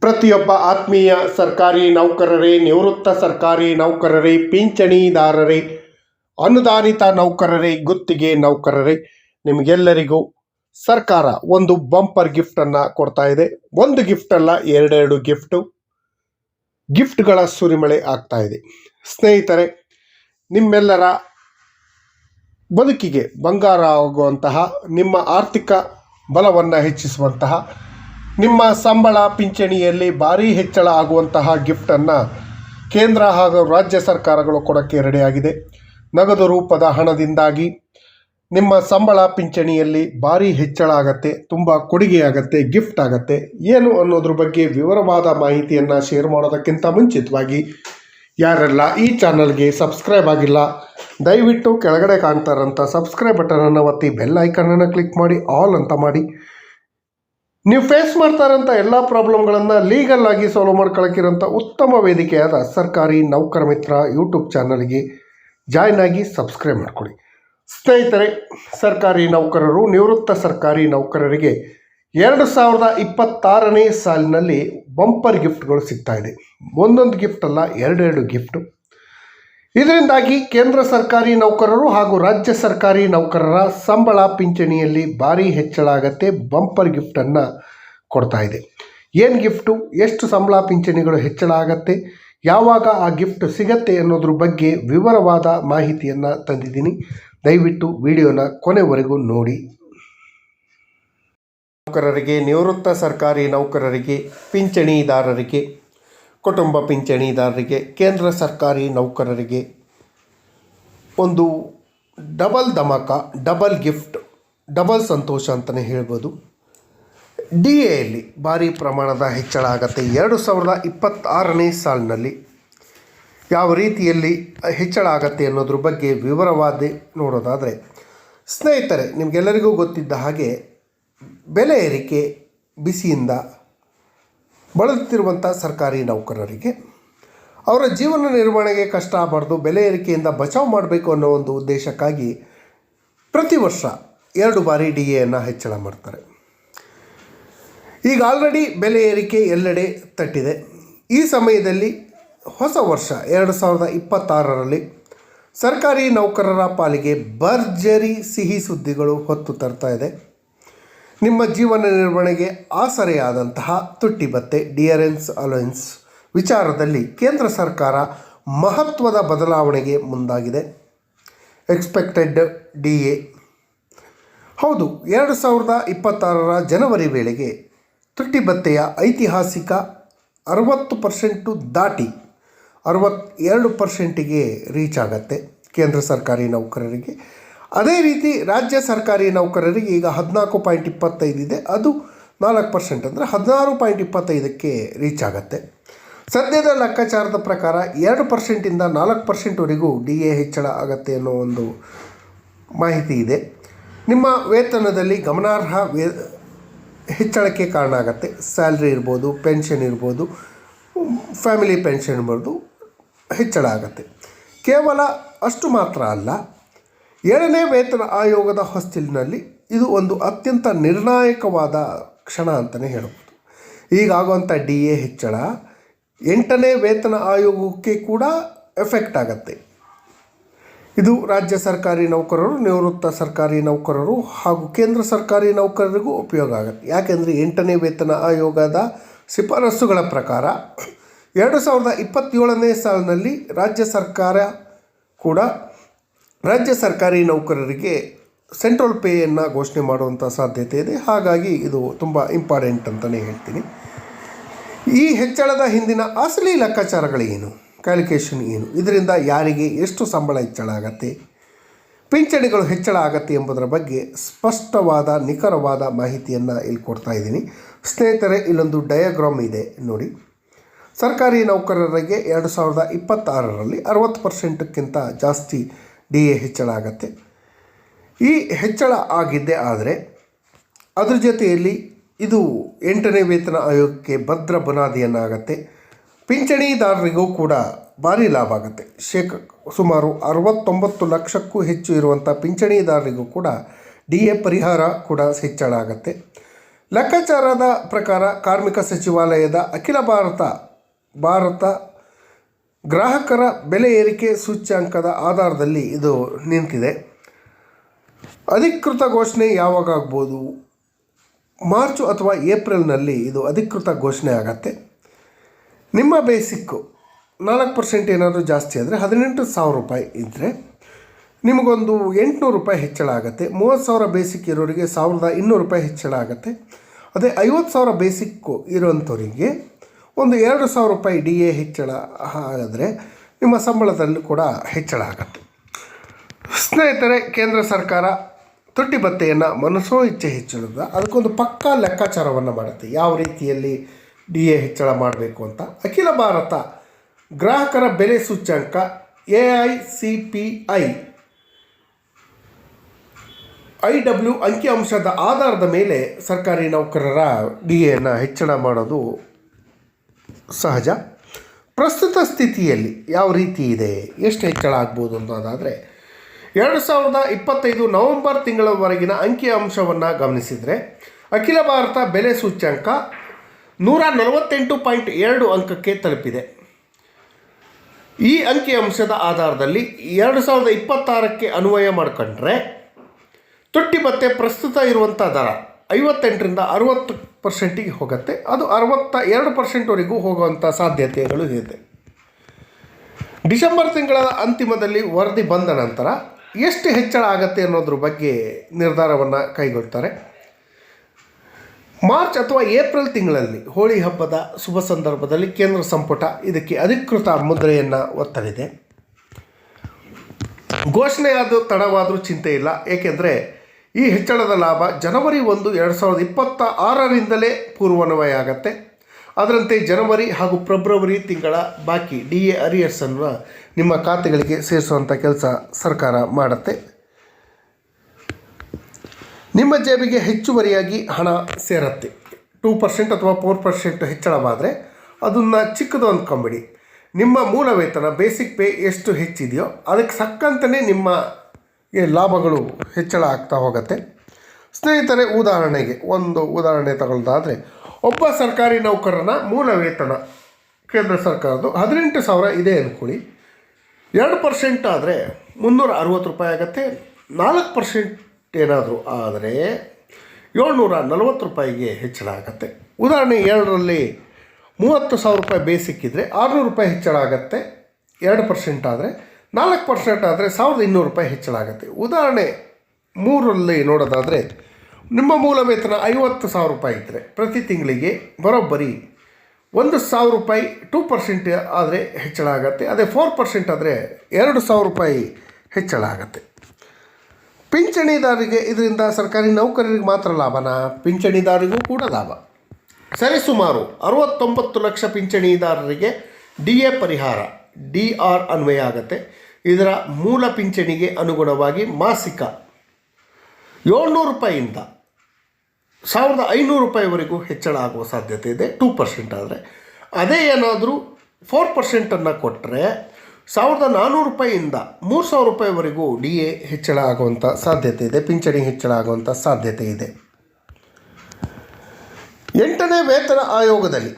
ಪ್ರತಿಯೊಬ್ಬ ಆತ್ಮೀಯ ಸರ್ಕಾರಿ ನೌಕರರೇ, ನಿವೃತ್ತ ಸರ್ಕಾರಿ ನೌಕರರೇ, ಪಿಂಚಣಿದಾರರೇ, ಅನುದಾನಿತ ನೌಕರರೇ, ಗುತ್ತಿಗೆ ನೌಕರರೇ, ನಿಮಗೆಲ್ಲರಿಗೂ ಸರ್ಕಾರ ಒಂದು ಬಂಪರ್ ಗಿಫ್ಟನ್ನು ಕೊಡ್ತಾ ಇದೆ. ಒಂದು ಗಿಫ್ಟ್ ಅಲ್ಲ, ಎರಡೆರಡು ಗಿಫ್ಟು ಗಿಫ್ಟ್ಗಳ ಸುರಿಮಳೆ ಆಗ್ತಾ ಇದೆ. ಸ್ನೇಹಿತರೆ, ನಿಮ್ಮೆಲ್ಲರ ಬದುಕಿಗೆ ಬಂಗಾರ ಆಗುವಂತಹ, ನಿಮ್ಮ ಆರ್ಥಿಕ ಬಲವನ್ನು ಹೆಚ್ಚಿಸುವಂತಹ ನಿಮ್ಮ ಸಂಬಳ ಪಿಂಚಣಿಯಲ್ಲಿ ಭಾರೀ ಹೆಚ್ಚಳ ಆಗುವಂತಹ ಗಿಫ್ಟನ್ನು ಕೇಂದ್ರ ಹಾಗೂ ರಾಜ್ಯ ಸರ್ಕಾರಗಳು ಕೊಡೋಕ್ಕೆ ರೆಡಿಯಾಗಿದೆ. ನಗದು ರೂಪದ ಹಣದಿಂದಾಗಿ ನಿಮ್ಮ ಸಂಬಳ ಪಿಂಚಣಿಯಲ್ಲಿ ಭಾರಿ ಹೆಚ್ಚಳ ಆಗತ್ತೆ, ತುಂಬ ಕೊಡುಗೆ ಆಗತ್ತೆ ಗಿಫ್ಟ್ ಆಗತ್ತೆ. ಏನು ಅನ್ನೋದ್ರ ಬಗ್ಗೆ ವಿವರವಾದ ಮಾಹಿತಿಯನ್ನು ಶೇರ್ ಮಾಡೋದಕ್ಕಿಂತ ಮುಂಚಿತವಾಗಿ ಯಾರೆಲ್ಲ ಈ ಚಾನಲ್ಗೆ ಸಬ್ಸ್ಕ್ರೈಬ್ ಆಗಿಲ್ಲ, ದಯವಿಟ್ಟು ಕೆಳಗಡೆ ಕಾಣ್ತಾರಂಥ ಸಬ್ಸ್ಕ್ರೈಬ್ ಬಟನನ್ನು ಒತ್ತಿ ಬೆಲ್ ಐಕನನ್ನು ಕ್ಲಿಕ್ ಮಾಡಿ ಆಲ್ ಅಂತ ಮಾಡಿ. ನೀವು ಫೇಸ್ ಮಾಡ್ತಾರಂಥ ಎಲ್ಲ ಪ್ರಾಬ್ಲಮ್ಗಳನ್ನು ಲೀಗಲ್ ಆಗಿ ಸಾಲ್ವ್ ಮಾಡ್ಕೊಳಕ್ಕಿರೋಂಥ ಉತ್ತಮ ವೇದಿಕೆಯಾದ ಸರ್ಕಾರಿ ನೌಕರ ಮಿತ್ರ ಯೂಟ್ಯೂಬ್ ಚಾನಲ್ಗೆ ಜಾಯ್ನ್ ಆಗಿ ಸಬ್ಸ್ಕ್ರೈಬ್ ಮಾಡ್ಕೊಳ್ಳಿ. ಸ್ನೇಹಿತರೆ, ಸರ್ಕಾರಿ ನೌಕರರು ನಿವೃತ್ತ ಸರ್ಕಾರಿ ನೌಕರರಿಗೆ ಎರಡು ಸಾವಿರದ ಇಪ್ಪತ್ತಾರನೇ ಸಾಲಿನಲ್ಲಿ ಬಂಪರ್ ಗಿಫ್ಟ್ಗಳು ಇದೆ. ಒಂದೊಂದು ಗಿಫ್ಟ್ ಅಲ್ಲ, ಎರಡೆರಡು ಗಿಫ್ಟು ಇದರಿಂದಾಗಿ ಕೇಂದ್ರ ಸರ್ಕಾರಿ ನೌಕರರು ಹಾಗೂ ರಾಜ್ಯ ಸರ್ಕಾರಿ ನೌಕರರ ಸಂಬಳ ಪಿಂಚಣಿಯಲ್ಲಿ ಭಾರಿ ಹೆಚ್ಚಳ ಆಗತ್ತೆ, ಬಂಪರ್ ಗಿಫ್ಟನ್ನು ಕೊಡ್ತಾ ಇದೆ. ಏನು ಗಿಫ್ಟು? ಎಷ್ಟು ಸಂಬಳ ಪಿಂಚಣಿಗಳು ಹೆಚ್ಚಳ ಆಗತ್ತೆ? ಯಾವಾಗ ಆ ಗಿಫ್ಟ್ ಸಿಗತ್ತೆ ಅನ್ನೋದ್ರ ಬಗ್ಗೆ ವಿವರವಾದ ಮಾಹಿತಿಯನ್ನು ತಂದಿದ್ದೀನಿ. ದಯವಿಟ್ಟು ವಿಡಿಯೋನ ಕೊನೆವರೆಗೂ ನೋಡಿ. ನೌಕರರಿಗೆ, ನಿವೃತ್ತ ಸರ್ಕಾರಿ ನೌಕರರಿಗೆ, ಪಿಂಚಣಿದಾರರಿಗೆ ಕುಟುಂಬ ಪಿಂಚಣಿದಾರರಿಗೆ, ಕೇಂದ್ರ ಸರ್ಕಾರಿ ನೌಕರರಿಗೆ ಒಂದು ಡಬಲ್ ಧಮಾಕ, ಡಬಲ್ ಗಿಫ್ಟ್, ಡಬಲ್ ಸಂತೋಷ ಅಂತಲೇ ಹೇಳ್ಬೋದು. ಡಿ ಎಯಲ್ಲಿ ಭಾರಿ ಪ್ರಮಾಣದ ಹೆಚ್ಚಳ ಆಗುತ್ತೆ. ಎರಡು ಸಾವಿರದ ಇಪ್ಪತ್ತಾರನೇ ಸಾಲಿನಲ್ಲಿ ಯಾವ ರೀತಿಯಲ್ಲಿ ಹೆಚ್ಚಳ ಆಗತ್ತೆ ಅನ್ನೋದ್ರ ಬಗ್ಗೆ ವಿವರವಾದ ನೋಡೋದಾದರೆ, ಸ್ನೇಹಿತರೆ, ನಿಮಗೆಲ್ಲರಿಗೂ ಗೊತ್ತಿದ್ದ ಹಾಗೆ ಬೆಲೆ ಏರಿಕೆ, ಬಿಸಿಯಿಂದ ಬಳಲುತ್ತಿರುವಂಥ ಸರ್ಕಾರಿ ನೌಕರರಿಗೆ. ಅವರ ಜೀವನ ನಿರ್ವಹಣೆಗೆ ಕಷ್ಟ ಆಗಬಾರ್ದು, ಬೆಲೆ ಏರಿಕೆಯಿಂದ ಬಚಾವ್ ಮಾಡಬೇಕು ಅನ್ನೋ ಒಂದು ಉದ್ದೇಶಕ್ಕಾಗಿ ಪ್ರತಿ ವರ್ಷ ಎರಡು ಬಾರಿ ಡಿ ಎಯನ್ನು ಹೆಚ್ಚಳ ಮಾಡ್ತಾರೆ. ಈಗ ಆಲ್ರೆಡಿ ಬೆಲೆ ಏರಿಕೆ ಎಲ್ಲೆಡೆ ತಟ್ಟಿದೆ. ಈ ಸಮಯದಲ್ಲಿ ಹೊಸ ವರ್ಷ ಎರಡು ಸಾವಿರದ ಇಪ್ಪತ್ತಾರರಲ್ಲಿ ಸರ್ಕಾರಿ ನೌಕರರ ಪಾಲಿಗೆ ಭರ್ಜರಿ ಸಿಹಿ ಸುದ್ದಿಗಳು ಹೊತ್ತು ತರ್ತಾ ಇದೆ. ನಿಮ್ಮ ಜೀವನ ನಿರ್ವಹಣೆಗೆ ಆಸರೆಯಾದಂತಹ ತುಟ್ಟಿ ಭತ್ತೆ ಡಿಯರೆನ್ಸ್ ಅಲೋಯನ್ಸ್ ವಿಚಾರದಲ್ಲಿ ಕೇಂದ್ರ ಸರ್ಕಾರ ಮಹತ್ವದ ಬದಲಾವಣೆಗೆ ಮುಂದಾಗಿದೆ. Expected D A. ಹೌದು, ಎರಡು ಸಾವಿರದ ಇಪ್ಪತ್ತಾರರ ಜನವರಿ ವೇಳೆಗೆ ತುಟ್ಟಿ ಭತ್ತೆಯ ಐತಿಹಾಸಿಕ ಅರವತ್ತು ಪರ್ಸೆಂಟು ದಾಟಿ ಅರವತ್ತೆರಡು ಪರ್ಸೆಂಟಿಗೆ ರೀಚ್ ಆಗತ್ತೆ. ಕೇಂದ್ರ ಸರ್ಕಾರಿ ನೌಕರರಿಗೆ ಅದೇ ರೀತಿ ರಾಜ್ಯ ಸರ್ಕಾರಿ ನೌಕರರಿಗೆ ಈಗ ಹದಿನಾಲ್ಕು ಪಾಯಿಂಟ್ ಇಪ್ಪತ್ತೈದು ಇದೆ. ಅದು ನಾಲ್ಕು ಪರ್ಸೆಂಟ್ ಅಂದರೆ ಹದಿನಾರು ಪಾಯಿಂಟ್ ಇಪ್ಪತ್ತೈದಕ್ಕೆ ರೀಚ್ ಆಗುತ್ತೆ. ಸದ್ಯದ ಲೆಕ್ಕಾಚಾರದ ಪ್ರಕಾರ ಎರಡು ಪರ್ಸೆಂಟಿಂದ ನಾಲ್ಕು ಪರ್ಸೆಂಟ್ವರೆಗೂ ಡಿ ಎ ಹೆಚ್ಚಳ ಆಗತ್ತೆ ಅನ್ನೋ ಒಂದು ಮಾಹಿತಿ ಇದೆ. ನಿಮ್ಮ ವೇತನದಲ್ಲಿ ಗಮನಾರ್ಹ ವೇ ಹೆಚ್ಚಳಕ್ಕೆ ಕಾರಣ ಆಗುತ್ತೆ. ಸ್ಯಾಲ್ರಿ ಇರ್ಬೋದು, ಪೆನ್ಷನ್ ಇರ್ಬೋದು, ಫ್ಯಾಮಿಲಿ ಪೆನ್ಷನ್ ಇರ್ಬೋದು, ಹೆಚ್ಚಳ ಆಗುತ್ತೆ. ಕೇವಲ ಅಷ್ಟು ಮಾತ್ರ ಅಲ್ಲ ಏಳನೇ ವೇತನ ಆಯೋಗದ ಹೊಸ್ತಿಲಿನಲ್ಲಿ ಇದು ಒಂದು ಅತ್ಯಂತ ನಿರ್ಣಾಯಕವಾದ ಕ್ಷಣ ಅಂತಲೇ ಹೇಳ್ಬೋದು. ಈಗಾಗುವಂಥ ಡಿ ಎ ಹೆಚ್ಚಳ ಎಂಟನೇ ವೇತನ ಆಯೋಗಕ್ಕೆ ಕೂಡ ಎಫೆಕ್ಟ್ ಆಗತ್ತೆ. ಇದು ರಾಜ್ಯ ಸರ್ಕಾರಿ ನೌಕರರು, ನಿವೃತ್ತ ಸರ್ಕಾರಿ ನೌಕರರು ಹಾಗೂ ಕೇಂದ್ರ ಸರ್ಕಾರಿ ನೌಕರರಿಗೂ ಉಪಯೋಗ ಆಗುತ್ತೆ. ಯಾಕೆಂದರೆ ಎಂಟನೇ ವೇತನ ಆಯೋಗದ ಶಿಫಾರಸುಗಳ ಪ್ರಕಾರ ಎರಡು ಸಾವಿರದ ಇಪ್ಪತ್ತೇಳನೇ ಸಾಲಿನಲ್ಲಿ ರಾಜ್ಯ ಸರ್ಕಾರ ಕೂಡ ರಾಜ್ಯ ಸರ್ಕಾರಿ ನೌಕರರಿಗೆ ಸೆಂಟ್ರಲ್ ಪೇಯನ್ನು ಘೋಷಣೆ ಮಾಡುವಂಥ ಸಾಧ್ಯತೆ ಇದೆ. ಹಾಗಾಗಿ ಇದು ತುಂಬ ಇಂಪಾರ್ಟೆಂಟ್ ಅಂತಲೇ ಹೇಳ್ತೀನಿ. ಈ ಹೆಚ್ಚಳದ ಹಿಂದಿನ ಅಸಲಿ ಲೆಕ್ಕಾಚಾರಗಳೇನು ಕ್ಯಾಲ್ಕುಲೇಷನ್ ಏನು? ಇದರಿಂದ ಯಾರಿಗೆ ಎಷ್ಟು ಸಂಬಳ ಹೆಚ್ಚಳ ಆಗತ್ತೆ? ಪಿಂಚಣಿಗಳು ಹೆಚ್ಚಳ ಆಗತ್ತೆ ಎಂಬುದರ ಬಗ್ಗೆ ಸ್ಪಷ್ಟವಾದ, ನಿಖರವಾದ ಮಾಹಿತಿಯನ್ನು ಇಲ್ಲಿ ಕೊಡ್ತಾ ಇದ್ದೀನಿ. ಸ್ನೇಹಿತರೆ, ಇಲ್ಲೊಂದು ಡಯಾಗ್ರಾಮ್ ಇದೆ ನೋಡಿ. ಸರ್ಕಾರಿ ನೌಕರರಿಗೆ ಎರಡು ಸಾವಿರದ ಇಪ್ಪತ್ತಾರರಲ್ಲಿ ಅರವತ್ತು ಪರ್ಸೆಂಟಕ್ಕಿಂತ ಜಾಸ್ತಿ ಡಿ ಎ ಹೆಚ್ಚಳ ಆಗತ್ತೆ. ಈ ಹೆಚ್ಚಳ ಆಗಿದ್ದೆ ಆದರೆ ಅದ್ರ ಜೊತೆಯಲ್ಲಿ ಇದು ಎಂಟನೇ ವೇತನ ಆಯೋಗಕ್ಕೆ ಭದ್ರ ಬುನಾದಿಯನ್ನಾಗತ್ತೆ. ಪಿಂಚಣಿದಾರರಿಗೂ ಕೂಡ ಭಾರಿ ಲಾಭ ಆಗುತ್ತೆ. ಶೇಕ ಸುಮಾರು ಅರವತ್ತೊಂಬತ್ತು ಲಕ್ಷಕ್ಕೂ ಹೆಚ್ಚು ಇರುವಂಥ ಪಿಂಚಣಿದಾರರಿಗೂ ಕೂಡ ಡಿ ಎ ಪರಿಹಾರ ಕೂಡ ಹೆಚ್ಚಳ ಆಗುತ್ತೆ. ಲೆಕ್ಕಾಚಾರದ ಪ್ರಕಾರ ಕಾರ್ಮಿಕ ಸಚಿವಾಲಯದ ಅಖಿಲ ಭಾರತ ಭಾರತ ಗ್ರಾಹಕರ ಬೆಲೆ ಏರಿಕೆ ಸೂಚ್ಯಾಂಕದ ಆಧಾರದಲ್ಲಿ ಇದು ನಿಂತಿದೆ. ಅಧಿಕೃತ ಘೋಷಣೆ ಯಾವಾಗ ಆಗ್ಬೋದು? ಮಾರ್ಚು ಅಥವಾ ಏಪ್ರಿಲ್ನಲ್ಲಿ ಇದು ಅಧಿಕೃತ ಘೋಷಣೆ ಆಗತ್ತೆ. ನಿಮ್ಮ ಬೇಸಿಕ್ಕು ನಾಲ್ಕು ಪರ್ಸೆಂಟ್ ಏನಾದರೂ ಜಾಸ್ತಿ ಆದರೆ ಹದಿನೆಂಟು ಸಾವಿರ ರೂಪಾಯಿ ಇದ್ದರೆ ನಿಮಗೊಂದು ಎಂಟುನೂರು ರೂಪಾಯಿ ಹೆಚ್ಚಳ ಆಗುತ್ತೆ. ಮೂವತ್ತು ಸಾವಿರ ಬೇಸಿಕ್ ಇರೋರಿಗೆ ಸಾವಿರದ ಇನ್ನೂರು ರೂಪಾಯಿ ಹೆಚ್ಚಳ ಆಗುತ್ತೆ. ಅದೇ ಐವತ್ತು ಸಾವಿರ ಬೇಸಿಕ್ಕು ಇರೋಂಥವರಿಗೆ ಒಂದು ಎರಡು ಸಾವಿರ ರೂಪಾಯಿ ಡಿ ಎ ಹೆಚ್ಚಳ ಆದರೆ ನಿಮ್ಮ ಸಂಬಳದಲ್ಲೂ ಕೂಡ ಹೆಚ್ಚಳ ಆಗುತ್ತೆ. ಸ್ನೇಹಿತರೆ, ಕೇಂದ್ರ ಸರ್ಕಾರ ತುಟ್ಟಿ ಭತ್ತೆಯನ್ನು ಮನಸ್ಸೋ ಇಚ್ಛೆ ಹೆಚ್ಚಳದ, ಅದಕ್ಕೊಂದು ಪಕ್ಕಾ ಲೆಕ್ಕಾಚಾರವನ್ನು ಮಾಡುತ್ತೆ. ಯಾವ ರೀತಿಯಲ್ಲಿ ಡಿ ಎ ಹೆಚ್ಚಳ ಮಾಡಬೇಕು ಅಂತ. ಅಖಿಲ ಭಾರತ ಗ್ರಾಹಕರ ಬೆಲೆ ಸೂಚ್ಯಂಕ A I C P I I W ಅಂಕಿಅಂಶದ ಆಧಾರದ ಮೇಲೆ ಸರ್ಕಾರಿ ನೌಕರರ ಡಿ ಎನ್ನು ಹೆಚ್ಚಳ ಮಾಡೋದು ಸಹಜ. ಪ್ರಸ್ತುತ ಸ್ಥಿತಿಯಲ್ಲಿ ಯಾವ ರೀತಿ ಇದೆ? ಎಷ್ಟು ಹೆಚ್ಚಳ ಆಗ್ಬೋದು ಅನ್ನೋದಾದರೆ ಎರಡು ಸಾವಿರದ ಇಪ್ಪತ್ತೈದು ನವೆಂಬರ್ ತಿಂಗಳವರೆಗಿನ ಅಂಕಿಅಂಶವನ್ನು ಗಮನಿಸಿದರೆ, ಅಖಿಲ ಭಾರತ ಬೆಲೆ ಸೂಚ್ಯಂಕ ನೂರ ನಲವತ್ತೆಂಟು ಪಾಯಿಂಟ್ ಎರಡು ಅಂಕಕ್ಕೆ ತಲುಪಿದೆ. ಈ ಅಂಕಿಅಂಶದ ಆಧಾರದಲ್ಲಿ ಎರಡು ಸಾವಿರದ ಇಪ್ಪತ್ತಾರಕ್ಕೆ ಅನ್ವಯ ಮಾಡಿಕೊಂಡ್ರೆ ತೊಟ್ಟಿ ಮತ್ತೆ ಪ್ರಸ್ತುತ ಇರುವಂಥ ದರ ಐವತ್ತೆಂಟರಿಂದ ಅರುವತ್ತು ಪರ್ಸೆಂಟಿಗೆ ಹೋಗುತ್ತೆ. ಅದು ಅರುವತ್ತ ಎರಡು ಪರ್ಸೆಂಟ್ವರೆಗೂ ಹೋಗುವಂಥ ಸಾಧ್ಯತೆಗಳು ಇದೆ. ಡಿಸೆಂಬರ್ ತಿಂಗಳ ಅಂತಿಮದಲ್ಲಿ ವರದಿ ಬಂದ ನಂತರ ಎಷ್ಟು ಹೆಚ್ಚಳ ಆಗುತ್ತೆ ಅನ್ನೋದ್ರ ಬಗ್ಗೆ ನಿರ್ಧಾರವನ್ನು ಕೈಗೊಳ್ತಾರೆ. ಮಾರ್ಚ್ ಅಥವಾ ಏಪ್ರಿಲ್ ತಿಂಗಳಲ್ಲಿ ಹೋಳಿ ಹಬ್ಬದ ಶುಭ ಸಂದರ್ಭದಲ್ಲಿ ಕೇಂದ್ರ ಸಂಪುಟ ಇದಕ್ಕೆ ಅಧಿಕೃತ ಮುದ್ರೆಯನ್ನು ಒತ್ತಲಿದೆ. ಘೋಷಣೆಯಾದ ತಡವಾದರೂ ಚಿಂತೆ ಇಲ್ಲ. ಏಕೆಂದರೆ ಈ ಹೆಚ್ಚಳದ ಲಾಭ ಜನವರಿ ಒಂದು, ಎರಡು ಸಾವಿರದ ಇಪ್ಪತ್ತ ಆರರಿಂದಲೇ ಪೂರ್ವನ್ವಯ ಆಗತ್ತೆ ಅದರಂತೆ ಜನವರಿ ಹಾಗೂ ಫೆಬ್ರವರಿ ತಿಂಗಳ ಬಾಕಿ ಡಿ ಎ ಅರಿಯರ್ಸನ್ನು ನಿಮ್ಮ ಖಾತೆಗಳಿಗೆ ಸೇರಿಸುವಂಥ ಕೆಲಸ ಸರ್ಕಾರ ಮಾಡುತ್ತೆ. ನಿಮ್ಮ ಜೇಬಿಗೆ ಹೆಚ್ಚುವರಿಯಾಗಿ ಹಣ ಸೇರತ್ತೆ. ಟೂ ಪರ್ಸೆಂಟ್ ಅಥವಾ ಫೋರ್ ಪರ್ಸೆಂಟ್ ಹೆಚ್ಚಳವಾದರೆ ಅದನ್ನು ಚಿಕ್ಕದು ಅಂದ್ಕೊಂಬಿಡಿ ನಿಮ್ಮ ಮೂಲ ವೇತನ, ಬೇಸಿಕ್ ಪೇ ಎಷ್ಟು ಹೆಚ್ಚಿದೆಯೋ ಅದಕ್ಕೆ ಸಕ್ಕಂತನೇ ನಿಮ್ಮ ಲಾಭಗಳು ಹೆಚ್ಚಳ ಆಗ್ತಾ ಹೋಗುತ್ತೆ. ಸ್ನೇಹಿತರೆ, ಉದಾಹರಣೆಗೆ, ಒಂದು ಉದಾಹರಣೆ ತಗೊಳ್ಳೋದಾದರೆ ಒಬ್ಬ ಸರ್ಕಾರಿ ನೌಕರನ ಮೂಲ ವೇತನ ಕೇಂದ್ರ ಸರ್ಕಾರದ್ದು ಹದಿನೆಂಟು ಸಾವಿರ ಇದೆ ಅಂದ್ಕೊಳ್ಳಿ ಎರಡು ಪರ್ಸೆಂಟ್ ಆದರೆ ಮುನ್ನೂರ ಅರುವತ್ತು ರೂಪಾಯಿ ಆಗುತ್ತೆ. ನಾಲ್ಕು ಪರ್ಸೆಂಟ್ ಏನಾದರೂ ಆದರೆ ಏಳ್ನೂರ ನಲವತ್ತು ರೂಪಾಯಿಗೆ ಹೆಚ್ಚಳ ಆಗುತ್ತೆ. ಉದಾಹರಣೆ ಎರಡರಲ್ಲಿ ಮೂವತ್ತು ಸಾವಿರ ರೂಪಾಯಿ ಬೇಸಿಕ್ ಇದ್ದರೆ ಆರುನೂರು ರೂಪಾಯಿ ಹೆಚ್ಚಳ ಆಗುತ್ತೆ. ಎರಡು ಪರ್ಸೆಂಟ್ ಆದರೆ ನಾಲ್ಕು ಪರ್ಸೆಂಟ್ ಆದರೆ ಸಾವಿರದ ಇನ್ನೂರು ರೂಪಾಯಿ ಹೆಚ್ಚಳ ಆಗುತ್ತೆ ಉದಾಹರಣೆ ಮೂರರಲ್ಲಿ ನೋಡೋದಾದರೆ, ನಿಮ್ಮ ಮೂಲ ವೇತನ ಐವತ್ತು ಸಾವಿರ ರೂಪಾಯಿ ಇದ್ದರೆ ಪ್ರತಿ ತಿಂಗಳಿಗೆ ಬರೋಬ್ಬರಿ ಒಂದು ಸಾವಿರ ರೂಪಾಯಿ ಟೂ ಪರ್ಸೆಂಟ್ ಆದರೆ ಹೆಚ್ಚಳ ಆಗುತ್ತೆ ಅದೇ ಫೋರ್ ಪರ್ಸೆಂಟ್ ಆದರೆ ಎರಡು ಸಾವಿರ ರೂಪಾಯಿ ಹೆಚ್ಚಳ ಆಗುತ್ತೆ ಪಿಂಚಣಿದಾರರಿಗೆ ಇದರಿಂದ ಸರ್ಕಾರಿ ನೌಕರರಿಗೆ ಮಾತ್ರ ಲಾಭನಾ? ಪಿಂಚಣಿದಾರರಿಗೂ ಕೂಡ ಲಾಭ. ಸರಿಸುಮಾರು ಅರವತ್ತೊಂಬತ್ತು ಲಕ್ಷ ಪಿಂಚಣಿದಾರರಿಗೆ ಡಿ ಎ ಪರಿಹಾರ, ಡಿ ಆರ್ ಅನ್ವಯ ಆಗುತ್ತೆ. ಇದರ ಮೂಲ ಪಿಂಚಣಿಗೆ ಅನುಗುಣವಾಗಿ ಮಾಸಿಕ ಏಳ್ನೂರು ರೂಪಾಯಿಯಿಂದ ಸಾವಿರದ ಐನೂರು ರೂಪಾಯಿವರೆಗೂ ಹೆಚ್ಚಳ ಆಗುವ ಸಾಧ್ಯತೆ ಇದೆ, ಟೂ ಪರ್ಸೆಂಟ್ ಆದರೆ. ಅದೇ ಏನಾದರೂ ಫೋರ್ ಪರ್ಸೆಂಟನ್ನು ಕೊಟ್ಟರೆ ಸಾವಿರದ ನಾನ್ನೂರು ರೂಪಾಯಿಯಿಂದ ಮೂರು ಸಾವಿರ ರೂಪಾಯಿವರೆಗೂ ಡಿ ಎ ಹೆಚ್ಚಳ ಆಗುವಂಥ ಸಾಧ್ಯತೆ ಇದೆ, ಪಿಂಚಣಿ ಹೆಚ್ಚಳ ಆಗುವಂಥ ಸಾಧ್ಯತೆ ಇದೆ. ಎಂಟನೇ ವೇತನ ಆಯೋಗದಲ್ಲಿ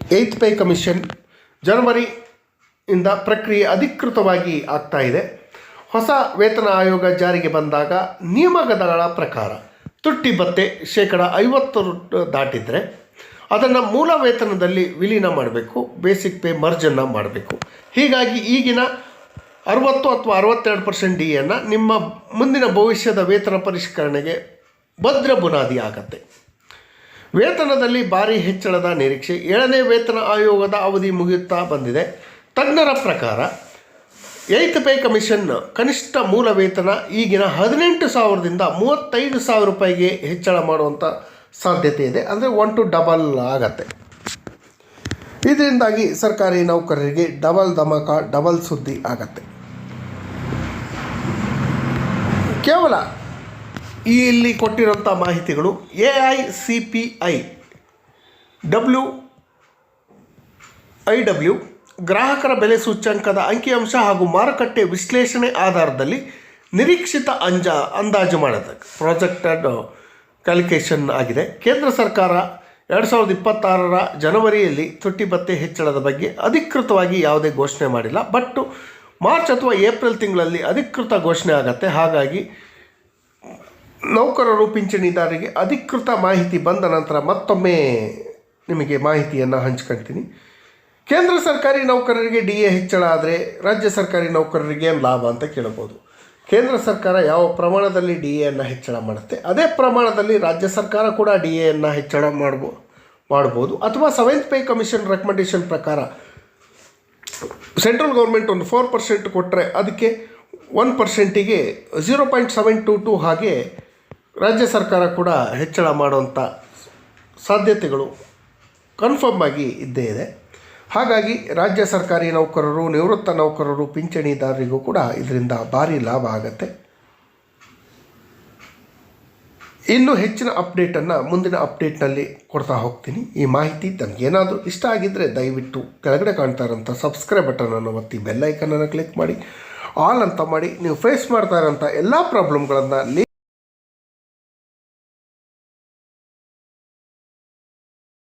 ಏಯ್ತ್ ಪೇ ಕಮಿಷನ್, ಜನವರಿ ಇಂದ ಪ್ರಕ್ರಿಯೆ ಅಧಿಕೃತವಾಗಿ ಆಗ್ತಾ ಇದೆ. ಹೊಸ ವೇತನ ಆಯೋಗ ಜಾರಿಗೆ ಬಂದಾಗ ನಿಯಮಗಳ ಪ್ರಕಾರ ತುಟ್ಟಿ ಭತ್ತೆ ಶೇಕಡ ಐವತ್ತು ದಾಟಿದರೆ ಅದನ್ನು ಮೂಲ ವೇತನದಲ್ಲಿ ವಿಲೀನ ಮಾಡಬೇಕು, ಬೇಸಿಕ್ ಪೇ ಮರ್ಜನ್ನು ಮಾಡಬೇಕು. ಹೀಗಾಗಿ ಈಗಿನ ಅರುವತ್ತು ಅಥವಾ ಅರವತ್ತೆರಡು ಪರ್ಸೆಂಟ್ ಡಿ ಎನ್ನು ನಿಮ್ಮ ಮುಂದಿನ ಭವಿಷ್ಯದ ವೇತನ ಪರಿಷ್ಕರಣೆಗೆ ಭದ್ರ ಬುನಾದಿ ಆಗತ್ತೆ. ವೇತನದಲ್ಲಿ ಭಾರಿ ಹೆಚ್ಚಳದ ನಿರೀಕ್ಷೆ ಏಳನೇ ವೇತನ ಆಯೋಗದ ಅವಧಿ ಮುಗಿಯುತ್ತಾ ಬಂದಿದೆ. ತಜ್ಞರ ಪ್ರಕಾರ ಏಯ್ತ್ ಪೇ ಕಮಿಷನ್ ಕನಿಷ್ಠ ಮೂಲ ವೇತನ ಈಗಿನ ಹದಿನೆಂಟು ಸಾವಿರದಿಂದ ಮೂವತ್ತೈದು ಸಾವಿರ ರೂಪಾಯಿಗೆ ಹೆಚ್ಚಳ ಮಾಡುವಂಥ ಸಾಧ್ಯತೆ ಇದೆ. ಅಂದರೆ ಒನ್ ಟು ಡಬಲ್ ಆಗತ್ತೆ. ಇದರಿಂದಾಗಿ ಸರ್ಕಾರಿ ನೌಕರರಿಗೆ ಡಬಲ್ ಧಮಕ ಡಬಲ್ ಸುದ್ದಿ ಆಗತ್ತೆ. ಕೇವಲ ಇಲ್ಲಿ ಕೊಟ್ಟಿರೋಂಥ ಮಾಹಿತಿಗಳು A I C P I, W I W ಗ್ರಾಹಕರ ಬೆಲೆ ಸೂಚ್ಯಂಕದ ಅಂಕಿಅಂಶ ಹಾಗೂ ಮಾರುಕಟ್ಟೆ ವಿಶ್ಲೇಷಣೆ ಆಧಾರದಲ್ಲಿ ನಿರೀಕ್ಷಿತ ಅಂಜ ಅಂದಾಜು ಮಾಡಿದ. ಪ್ರಾಜೆಕ್ಟೆಡ್ ಕ್ಯಾಲ್ಕುಲೇಷನ್ ಆಗಿದೆ. ಕೇಂದ್ರ ಸರ್ಕಾರ ಎರಡು ಸಾವಿರದ ಇಪ್ಪತ್ತಾರರ ಜನವರಿಯಲ್ಲಿ ತುಟ್ಟಿ ಭತ್ತೆ ಹೆಚ್ಚಳದ ಬಗ್ಗೆ ಅಧಿಕೃತವಾಗಿ ಯಾವುದೇ ಘೋಷಣೆ ಮಾಡಿಲ್ಲ. ಬಟ್ ಮಾರ್ಚ್ ಅಥವಾ ಏಪ್ರಿಲ್ ತಿಂಗಳಲ್ಲಿ ಅಧಿಕೃತ ಘೋಷಣೆ ಆಗತ್ತೆ. ಹಾಗಾಗಿ ನೌಕರರು, ಪಿಂಚಣಿದಾರರಿಗೆ ಅಧಿಕೃತ ಮಾಹಿತಿ ಬಂದ ನಂತರ ಮತ್ತೊಮ್ಮೆ ನಿಮಗೆ ಮಾಹಿತಿಯನ್ನು ಹಂಚ್ಕೊಳ್ತೀನಿ ಕೇಂದ್ರ ಸರ್ಕಾರಿ ನೌಕರರಿಗೆ ಡಿ ಎ ಹೆಚ್ಚಳ ಆದರೆ ರಾಜ್ಯ ಸರ್ಕಾರಿ ನೌಕರರಿಗೆ ಏನು ಲಾಭ ಅಂತ ಕೇಳಬಹುದು. ಕೇಂದ್ರ ಸರ್ಕಾರ ಯಾವ ಪ್ರಮಾಣದಲ್ಲಿ ಡಿ ಎಯನ್ನು ಹೆಚ್ಚಳ ಮಾಡುತ್ತೆ? ಅದೇ ಪ್ರಮಾಣದಲ್ಲಿ ರಾಜ್ಯ ಸರ್ಕಾರ ಕೂಡ ಡಿ ಎಯನ್ನು ಹೆಚ್ಚಳ ಮಾಡ್ಬೋ, ಮಾಡ್ಬೋದು. ಅಥವಾ ಸೆವೆಂತ್ ಪೇ ಕಮಿಷನ್ ರೆಕಮೆಂಡೇಷನ್ ಪ್ರಕಾರ ಸೆಂಟ್ರಲ್ ಗೌರ್ಮೆಂಟ್ ಒಂದು ಫೋರ್ ಪರ್ಸೆಂಟ್ ಕೊಟ್ಟರೆ ಅದಕ್ಕೆ one ಪರ್ಸೆಂಟಿಗೆ zero point seven two two ಹಾಗೆ ರಾಜ್ಯ ಸರ್ಕಾರ ಕೂಡ ಹೆಚ್ಚಳ ಮಾಡುವಂಥ ಸಾಧ್ಯತೆಗಳು ಕನ್ಫರ್ಮ್ ಆಗಿ ಇದ್ದೇ ಇದೆ. ಹಾಗಾಗಿ ರಾಜ್ಯ ಸರ್ಕಾರಿ ನೌಕರರು, ನಿವೃತ್ತ ನೌಕರರು ಪಿಂಚಣಿದಾರರಿಗೂ ಕೂಡ ಇದರಿಂದ ಭಾರಿ ಲಾಭ ಆಗತ್ತೆ. ಇನ್ನೂ ಹೆಚ್ಚಿನ ಅಪ್ಡೇಟನ್ನು ಮುಂದಿನ ಅಪ್ಡೇಟ್ನಲ್ಲಿ ಕೊಡ್ತಾ ಹೋಗ್ತೀನಿ. ಈ ಮಾಹಿತಿ ತಮಗೇನಾದರೂ ಇಷ್ಟ ಆಗಿದ್ದರೆ ದಯವಿಟ್ಟು ಕೆಳಗಡೆ ಕಾಣ್ತಾ ಇರೋಂಥ ಸಬ್ಸ್ಕ್ರೈಬ್ ಬಟನನ್ನು ಒತ್ತಿ ಬೆಲ್ಲೈಕನನ್ನು ಕ್ಲಿಕ್ ಮಾಡಿ. ಆಲ್ ಅಂತ ಮಾಡಿ ನೀವು ಫೇಸ್ ಮಾಡ್ತಾ ಇರೋಂಥ ಎಲ್ಲ ಪ್ರಾಬ್ಲಮ್ಗಳನ್ನು